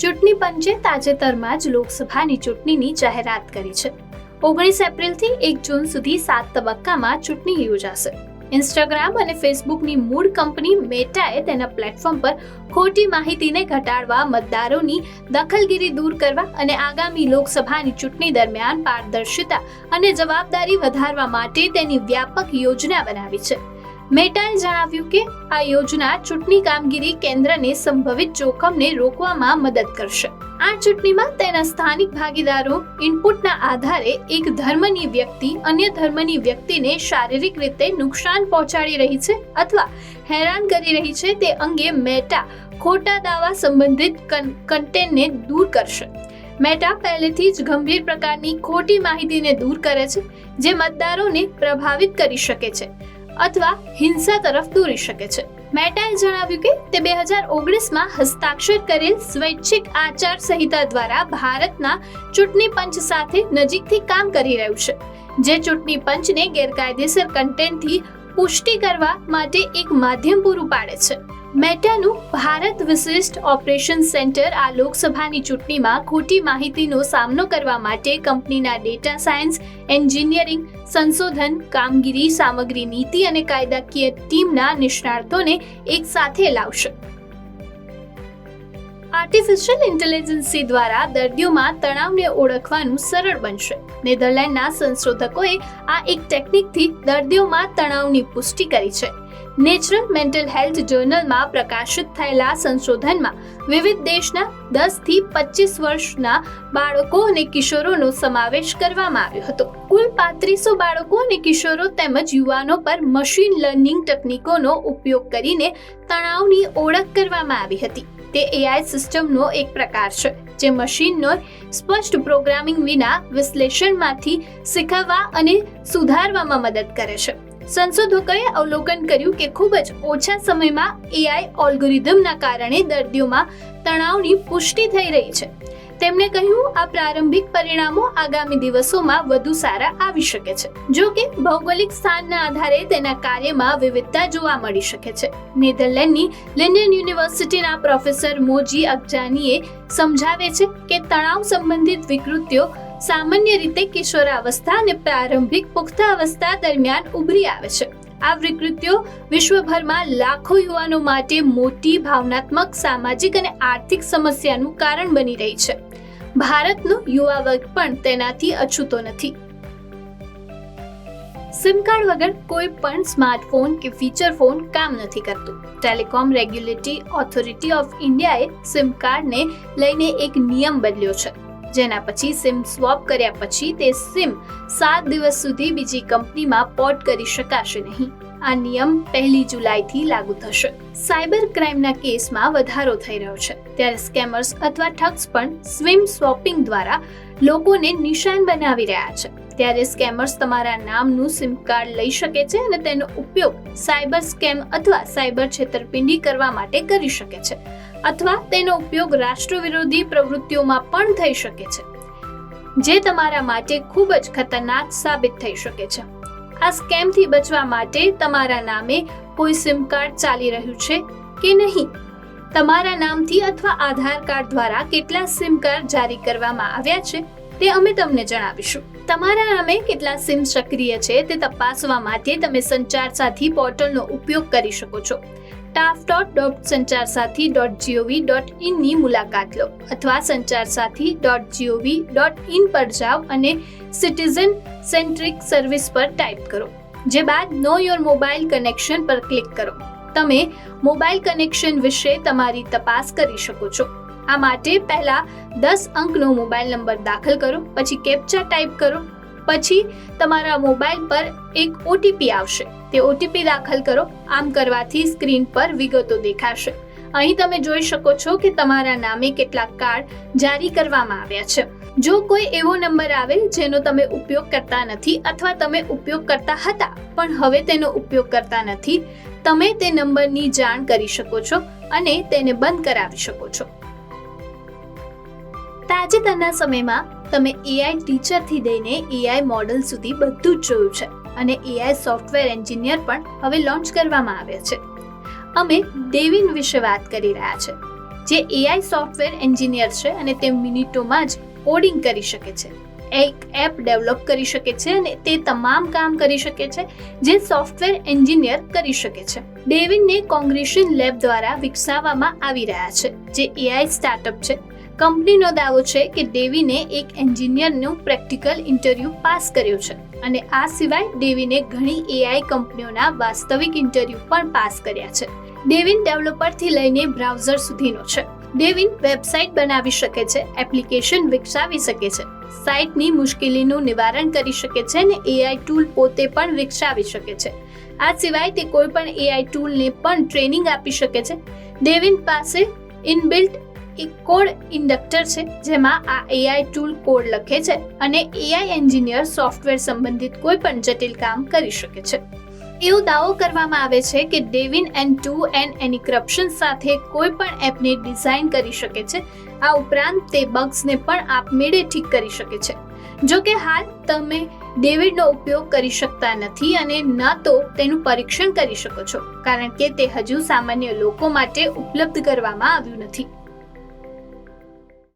ચૂંટણી પંચે તાજેતરમાં જ લોકસભાની ચૂંટણીની જાહેરાત કરી છે. ઓગણીસ એપ્રિલથી એક જૂન સુધી સાત તબક્કામાં ચૂંટણી યોજાશે. ઇન્સ્ટાગ્રામ અને ફેસબુકની મૂળ કંપની મેટાએ તેના પ્લેટફોર્મ પર ખોટી માહિતીને ઘટાડવા, મતદારોની દખલગીરી દૂર કરવા અને આગામી લોકસભાની ચૂંટણી દરમિયાન પારદર્શિતા અને જવાબદારી વધારવા માટે તેની વ્યાપક યોજના બનાવી છે. મેટાએ જણાવ્યું કે આ યોજના ચૂંટણી કામગીરી કેન્દ્રને સંભવિત જોખમને રોકવામાં મદદ કરશે. આ ચૂંટણીમાં તેના સ્થાનિક ભાગીદારો ઇનપુટના આધારે એક ધર્મની વ્યક્તિ, અન્ય ધર્મની વ્યક્તિને શારીરિક રીતે નુકસાન પહોંચાડી રહી છે અથવા હેરાન કરી રહી છે તે અંગે મેટા ખોટા દાવા સંબંધિત કન- કન્ટેન્ટને દૂર કરશે. મેટા પહેલેથી જ ગંભીર પ્રકારની ખોટી માહિતીને દૂર કરે છે, જે મતદારોને પ્રભાવિત કરી શકે છે. અથવા હિંસા તરફ દોરી શકે છે. મેટાએ જણાવ્યું કે તે બે હજાર ઓગણીસમાં હસ્તાક્ષર કરેલ સ્વૈચ્છિક આચાર સંહિતા દ્વારા ભારતના ચૂંટણી પંચ સાથે નજીકથી કામ કરી રહ્યું છે. જે ચૂંટણી પંચને ગેરકાયદેસર કન્ટેન્ટથી પુષ્ટિ કરવા માટે એક માધ્યમ પૂરું પાડે છે. મેટાનું ભારત વિશિષ્ટ ઓપરેશન સેન્ટર આ લોકસભાની ચૂંટણીમાં ખોટી માહિતીનો સામનો કરવા માટે કંપનીના ડેટા સાયન્સ, એન્જિનિયરિંગ, સંશોધન, કામગીરી, સામગ્રી નીતિ અને કાયદાકીય ટીમના નિષ્ણાતોને એક સાથે લાવશે. આર્ટિફિશિયલ ઇન્ટેલિજન્સી દ્વારા દર્દીઓમાં તણાવને ઓળખવાનું સરળ બનશે. નેધરલેન્ડના સંશોધકોએ આ એક ટેકનિકથી દર્દીઓમાં તણાવની પુષ્ટિ કરી છે. નેચરલ મેન્ટલ હેલ્થ જર્નલમાં પ્રકાશિત થયેલા સંશોધનમાં વિવિધ દેશના દસથી પચીસ વર્ષના બાળકો અને કિશોરોનો સમાવેશ કરવામાં આવ્યો હતો. કુલ પાંત્રીસો બાળકો અને કિશોરો તેમજ યુવાનો પર મશીન લર્નિંગ તકનીકોનો ઉપયોગ કરીને તણાવની ઓળખ કરવામાં આવી હતી. તે એઆઈ સિસ્ટમનો એક પ્રકાર છે, જે મશીનનો સ્પષ્ટ પ્રોગ્રામિંગ વિના વિશ્લેષણમાંથી શીખવવા અને સુધારવામાં મદદ કરે છે. સંશોધકોએ અવલોકન કર્યું કે ખૂબ જ ઓછા સમયમાં એઆઈ ઓલ્ગોરિધમના કારણે દર્દીઓમાં તણાવની પુષ્ટિ થઈ રહી છે. તેમણે કહ્યું, આ પ્રારંભિક પરિણામો આગામી દિવસોમાં વધુ સારા આવી શકે છે. જો કે, ભૌગોલિક સ્થાનના આધારે તેના કાર્યમાં વિવિધતા જોવા મળી શકે છે. નેધરલેન્ડની લેન્ડન યુનિવર્સિટીના પ્રોફેસર મોજી અગજાનીએ સમજાવે છે કે તણાવ સંબંધિત વિકૃતિઓ સામાન્ય રીતે કિશોરાવસ્થા અને પ્રારંભિક પુખ્તાવસ્થા દરમિયાન ઉભરી આવે છે. આ વિકૃતિઓ વિશ્વભરમાં લાખો યુવાનો માટે મોટી, ભાવનાત્મક, સામાજિક અને આર્થિક સમસ્યાનું કારણ બની રહી છે. ભારતનો યુવા વર્ગ પણ તેનાથી અછૂતો નથી. સિમ કાર્ડ વગર કોઈ પણ સ્માર્ટફોન કે ફીચર ફોન કામ નથી કરતું. ટેલિકોમ રેગ્યુલેટરી ઓથોરિટી ઓફ ઇન્ડિયાએ સિમ કાર્ડને લઈને એક નિયમ બદલ્યો છે. જેના પછી સિમ સ્વોપ કર્યા પછી તે સિમ સાત દિવસ સુધી બીજી કંપનીમાં પોર્ટ કરી શકાશે નહીં. આ નિયમ પહેલી જુલાઈથી લાગુ થશે. સાયબર ક્રાઇમના કેસમાં વધારો થઈ રહ્યો છે. ત્યારે સ્કેમર્સ અથવા ઠગ્સ પણ સ્વિમ સ્વોપિંગ દ્વારા લોકોને નિશાન બનાવી રહ્યા છે. ત્યારે સ્કેમર્સ તમારા નામનું સિમ કાર્ડ લઈ શકે છે અને તેનો ઉપયોગ સાયબર સ્કેમ અથવા સાયબર છેતરપિંડી કરવા માટે કરી શકે છે. અથવા તેનો ઉપયોગ રાષ્ટ્રવિરોધી પ્રવૃત્તિઓમાં પણ થઈ શકે છે, જે તમારા માટે ખૂબ જ ખતરનાક સાબિત થઈ શકે છે. આ સ્કેમથી બચવા માટે તમારા નામે કોઈ સિમ કાર્ડ ચાલી રહ્યું છે કે નહીં? તમારા નામથી અથવા આધાર કાર્ડ દ્વારા કેટલા સિમ કાર્ડ જારી કરવામાં આવ્યા છે તે અમે તમને જણાવીશું. તમારા નામે કેટલા સિમ સક્રિય છે તે તપાસવા માટે તમે સંચાર સાથી પોર્ટલનો ઉપયોગ કરી શકો છો. ટાફ ડોટ ડોટ સંચાર સાથી ડોટ જીઓવી ડોટ ઇનની મુલાકાત લો અથવા સંચાર સાથી ડોટ જીઓવી ડોટ ઇન પર જાઓ અને સિટીઝન સેન્ટ્રિક સર્વિસ પર ટાઈપ કરો. જે બાદ નો યોર મોબાઈલ કનેક્શન પર ક્લિક કરો. તમે મોબાઈલ કનેક્શન વિશે તમારી તપાસ કરી શકો છો. આ માટે પહેલા દસ અંકનો મોબાઈલ નંબર દાખલ કરો, પછી કેપ્ચા ટાઈપ કરો પછી તમારા મોબાઈલ પર એક ઓટીપી આવશે. તે ઓટીપી દાખલ કરો. આમ કરવાથી સ્ક્રીન પર વિગતો દેખાશે. અહીં તમે જોઈ શકો છો કે તમારા નામે કેટલાક કાર્ડ જારી કરવામાં આવ્યા છે. જો કોઈ એવો નંબર આવે જેનો તમે ઉપયોગ કરતા નથી અથવા તમે ઉપયોગ કરતા હતા, પણ હવે તેનો ઉપયોગ કરતા નથી, તમે તે નંબરની જાણ કરી શકો છો અને તેને બંધ કરાવી શકો છો. તાજેતરના સમયમાં તમે એઆઈ ટીચરથી લઈને એઆઈ મોડલ સુધી બધું જ જોયું છે અને એઆઈ સોફ્ટવેર એન્જિનિયર પણ હવે લોન્ચ કરવામાં આવ્યા છે. અમે ડેવિન વિશે વાત કરી રહ્યા છે, જે એઆઈ સોફ્ટવેર એન્જિનિયર છે અને તે મિનિટોમાં જ કોડિંગ કરી શકે છે, એક એપ ડેવલપ કરી શકે છે અને તે તમામ કામ કરી શકે છે જે સોફ્ટવેર એન્જિનિયર કરી શકે છે. ડેવિનને કોંગ્રેશન લેબ દ્વારા વિકસાવવામાં આવી રહ્યા છે, જે એઆઈ સ્ટાર્ટઅપ છે કંપનીનો દાવો છે કે દેવીને એક એન્જિનિયરનું પ્રેક્ટિકલ ઇન્ટરવ્યૂ પાસ કર્યો છે અને આ સિવાય દેવીને ઘણી એઆઈ કંપનીઓના વાસ્તવિક ઇન્ટરવ્યૂ પણ પાસ કર્યા છે. ડેવિન ડેવલપરથી લઈને બ્રાઉઝર સુધીનો છે. ડેવિન વેબસાઇટ બનાવી શકે છે, એપ્લિકેશન વિકસાવી શકે છે, સાઇટની મુશ્કેલીનું નિવારણ કરી શકે છે અને એઆઈ ટૂલ પોતે પણ વિકસાવી શકે છે. આ સિવાય તે કોઈ પણ એઆઈ ટૂલને પણ ટ્રેનિંગ આપી શકે છે. ડેવિન પાસે ઇનબિલ્ટ એક કોડ ઇન્ડક્ટર છે, જેમાં આ એઆઈ ટૂલ કોડ લખે છે અને એઆઈ એન્જિનિયર સોફ્ટવેર સંબંધિત કોઈ પણ જટિલ કામ કરી શકે છે. એવો દાવો કરવામાં આવે છે કે ડેવિન એન્ડ ટુ એન્ડ એન્ક્રિપ્શન સાથે કોઈ પણ એપને ડિઝાઇન કરી શકે છે. આ ઉપરાંત તે બગ્સને પણ આપમેળે ઠીક કરી શકે છે. જો કે હાલ તમે ડેવિડનો ઉપયોગ કરી શકતા નથી અને ન તો તેનું પરીક્ષણ કરી શકો છો, કારણ કે તે હજુ સામાન્ય લોકો માટે ઉપલબ્ધ કરવામાં આવ્યું નથી.